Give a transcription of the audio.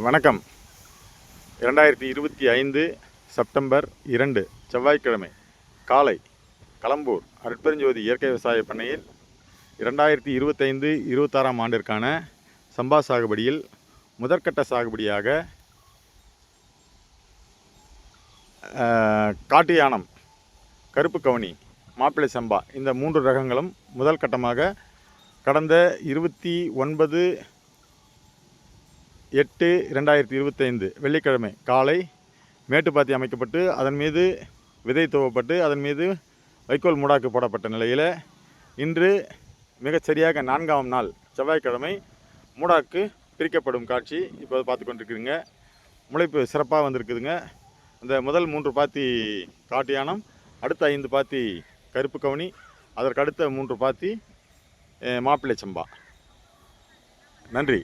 வணக்கம். இரண்டாயிரத்தி இருபத்தி ஐந்து செப்டம்பர் இரண்டு செவ்வாய்க்கிழமை காலை களம்பூர் அருட்பெருஞ்சோதி இயற்கை விவசாய பண்ணையில் இரண்டாயிரத்தி இருபத்தைந்து இருபத்தாறாம் ஆண்டிற்கான சம்பா சாகுபடியில் முதற்கட்ட சாகுபடியாக ஆ, காட்டு யானம் கருப்பு கவுனி மாப்பிள்ளை சம்பா இந்த மூன்று ரகங்களும் முதல் கட்டமாக கடந்த இருபத்தி ஒன்பது எட்டு ரெண்டாயிரத்தி இருபத்தைந்து வெள்ளிக்கிழமை காலை மேட்டுப்பாத்தி அமைக்கப்பட்டு அதன் மீது விதை துவப்பட்டு அதன் மீது வைக்கோல் மூடாக்கு போடப்பட்ட நிலையில் இன்று மிகச்சரியாக நான்காம் நாள் செவ்வாய்க்கிழமை மூடாக்கு பிரிக்கப்படும் காட்சி இப்போது பார்த்து கொண்டிருக்குதுங்க. முளைப்பு சிறப்பாக வந்திருக்குதுங்க. இந்த முதல் மூன்று பாத்தி காட்டு யானம் அடுத்த ஐந்து பாத்தி கருப்பு கவுனி அதற்கு அடுத்த மூன்று பாத்தி மாப்பிள்ளை சம்பா. நன்றி.